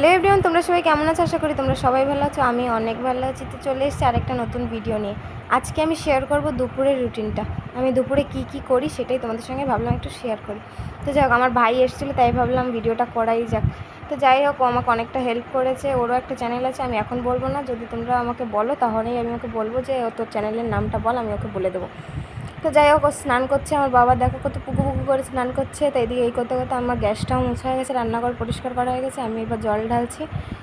Hello everyone, তোমরা সবাই কেমন আছো? আশা করি তোমরা সবাই ভালো আছো। আমি অনেক ভালো আছি। তো চলে এসেছি আরেকটা নতুন ভিডিও নিয়ে। আজকে আমি শেয়ার করব দুপুরের রুটিনটা আমি দুপুরে কি কি করি সেটাই তোমাদের সঙ্গে ভাবলাম একটু শেয়ার করি। তো যাই হোক, আমার ভাই এসেছিল, তাই ভাবলাম ভিডিওটা করাই যাক। তো যাই হোক, ও আমাকে অনেকটা হেল্প করেছে। ওরও একটা চ্যানেল আছে, আমি এখন বলব না। যদি তোমরা আমাকে বলো, তাহলেই আমি ওকে বলব যে তোর চ্যানেলের নামটা বল, আমি ওকে বলে দেবো। তো যাই হোক স্নান করছে, আমার বাবা দেখো কত পুকু পুকু করে স্নান করছে। তো এদিকে এই করতে করতে আমার গ্যাসটাও মুছা হয়ে গেছে, রান্নাঘর পরিষ্কার করা হয়ে গেছে, আমি এবার জল ঢালছি।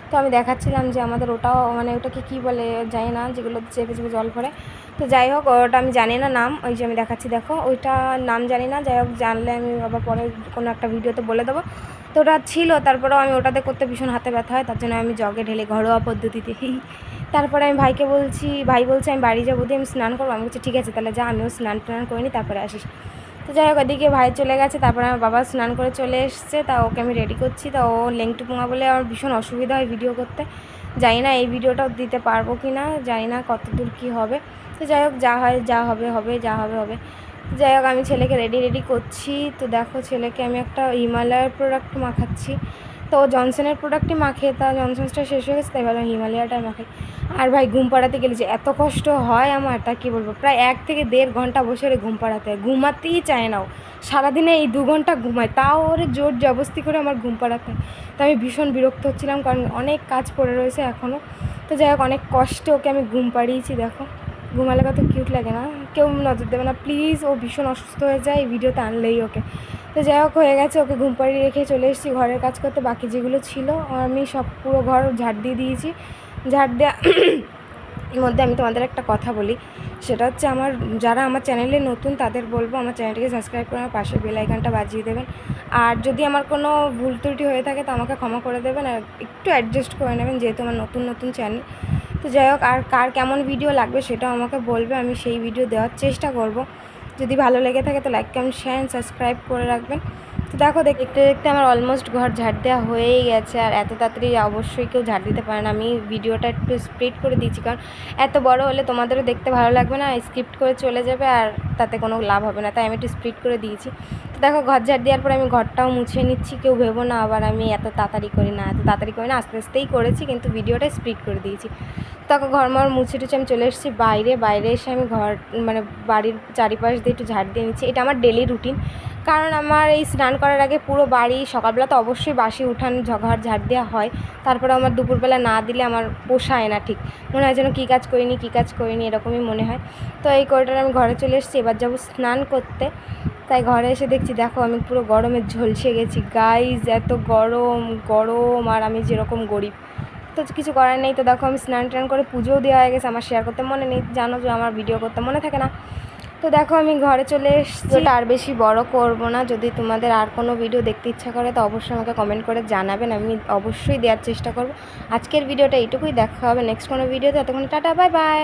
তো আমি দেখাচ্ছিলাম যে আমাদের ওটাও মানে ওটাকে কী বলে জানি না, যেগুলো চেপে চেপে জল পড়ে তো যাই হোক, ওটা আমি জানি না নাম, ওই যে আমি দেখাচ্ছি, দেখো। ওইটা নাম জানি না, যাই হোক, জানলে আমি আবার পরে কোনো একটা ভিডিওতে বলে দেবো। তো ওটা ছিল, তারপরেও আমি ওটাতে করতে ভীষণ হাতে ব্যথা হয়, তার জন্য আমি জগে ঢেলে ঘরোয়া পদ্ধতিতে। তারপরে আমি ভাইকে বলছি, ভাই বলছে, আমি বাড়ি যাব, দিয়ে আমি স্নান করব। আমি বলছি, ঠিক আছে, তাহলে যা, আমিও স্নান টান করে নিই, তারপরে আসিস। তো যাই হোক, ওদিকে ভাই চলে গেছে, তারপরে আমার বাবা স্নান করে চলে এসছে, তা ওকে আমি রেডি করছি। তা ও লেংটু পোঙা বলে আমার ভীষণ অসুবিধা হয় ভিডিও করতে। জানি না এই ভিডিওটাও দিতে পারব কি না, জানি না কত দূর কী হবে। তো যাই হোক, যা হয়, যা হবে হবে, যা হবে হবে। যাই হোক, আমি ছেলেকে রেডি রেডি করছি। তো দেখো, ছেলেকে আমি একটা হিমালয়ের প্রোডাক্ট মাখাচ্ছি। তো জনসনের প্রোডাক্টই মাখে, তা জনসনসটা শেষ হয়ে গেছে, তাই ভাবলাম হিমালয়াটাই মাখে আর ভাই, ঘুম পাড়াতে গেলে যে এত কষ্ট হয় আমার, তা কী বলব? প্রায় এক থেকে দেড় ঘণ্টা বসে ওরে ঘুম পাড়াতে হয়। ঘুমাতেই চায় না ও। সারাদিনে এই দু ঘণ্টা ঘুমায়, তাও ওরে জোর জবস্তি করে আমার ঘুম পাড়াতে হয়। তো আমি ভীষণ বিরক্ত হচ্ছিলাম, কারণ অনেক কাজ পড়ে রয়েছে এখনও তো যাই হোক, অনেক কষ্টে ওকে আমি ঘুম পাড়িয়েছি, দেখো। ঘুমালে কত কিউট লাগে না? কেউ নজর দেবে না। প্লিজ ও ভীষণ অসুস্থ হয়ে যায়, এই ভিডিওতে আনলেই ওকে। তো যাই হোক, হয়ে গেছে, ওকে ঘুম পাড়িয়ে রেখে চলে এসেছি ঘরের কাজ করতে। বাকি যেগুলো ছিল, আমি সব পুরো ঘর ঝাড় দিয়ে দিয়েছি। ঝাড় দেওয়া এর মধ্যে আমি তোমাদের একটা কথা বলি। সেটা হচ্ছে আমার, যারা আমার চ্যানেলে নতুন, তাদের বলব, আমার চ্যানেলটিকে সাবস্ক্রাইব করে আমার পাশে বেল আইকনটা বাজিয়ে দেবেন। আর যদি আমার কোনো ভুল ত্রুটি হয়ে থাকে, তো আমাকে ক্ষমা করে দেবেন। আর একটু অ্যাডজাস্ট করে নেবেন, যেহেতু আমার নতুন নতুন চ্যানেল তো যাই হোক, আর কার কেমন ভিডিও লাগবে সেটাও আমাকে বলবে, আমি সেই ভিডিও দেওয়ার চেষ্টা করব। যদি ভালো লেগে থাকে তো লাইক কমেন্ট শেয়ার সাবস্ক্রাইব করে রাখবেন। তো দেখো দেখ দেখতে দেখতে আমার অলমোস্ট ঘর ঝাড় দেওয়া হয়েই গেছে, আর এত তাড়াতাড়ি অবশ্যই কেউ ঝাড় দিতে পারে না। আমি ভিডিওটা একটু স্প্রিড করে দিয়েছি, কারণ এত বড় হলে তোমাদেরও দেখতে ভালো লাগবে না স্কিপ্ট করে চলে যাবে, আর তাতে কোনো লাভ হবে না। তাই আমি একটু স্প্রিড করে দিয়েছি। দেখো, ঘর ঝাড় দেওয়ার পরে আমি ঘরটাও মুছে নিচ্ছি, কেউ ভেবো না। আবার আমি এত তাড়াতাড়ি করি না, এত তাড়াতাড়ি করি না, আস্তে আস্তেই করেছি, কিন্তু ভিডিওটা স্প্রিড করে দিয়েছি। তখন ঘর মর মুছে টুছে আমি চলে এসেছি বাইরে। বাইরে এসে আমি ঘর মানে বাড়ির চারিপাশ দিয়ে একটু ঝাড় দিয়ে নিচ্ছি। এটা আমার ডেলি রুটিন কারণ আমার এই স্নান করার আগে পুরো বাড়ি, সকালবেলা তো অবশ্যই বাসি উঠান ঘর ঝাড় দেওয়া হয়। তারপরে আমার দুপুরবেলা না দিলে আমার পোষায় না ঠিক। মনে হয় যেন কী কাজ করিনি, কী কাজ করিনি, এরকমই মনে হয়। তো এই করিটার আমি ঘরে চলে এসেছি। এবার যাব স্নান করতে। তাই ঘরে এসে দেখছি, দেখো আমি পুরো গরমে ঝলসে গেছি। গাইজ এত গরম গরম, আর আমি যেরকম গরিব। তো কিছু করার নেই, তো দেখো আমি স্নান টান করে পুজোও দেওয়া হয়ে গেছে, আমার শেয়ার করতে মনে নেই। জানো যে আমার ভিডিও করতে মনে থাকে না। তো দেখো আমি ঘরে চলে এসেছি। আর বেশি বড় করব না, যদি তোমাদের আর কোনো ভিডিও দেখতে ইচ্ছা করে, তো অবশ্যই আমাকে কমেন্ট করে জানাবেন। আমি অবশ্যই দেওয়ার চেষ্টা করব। আজকের ভিডিওটা এইটুকুই, দেখা হবে নেক্সট কোনো ভিডিওতে এতক্ষণ টাটা বাই বাই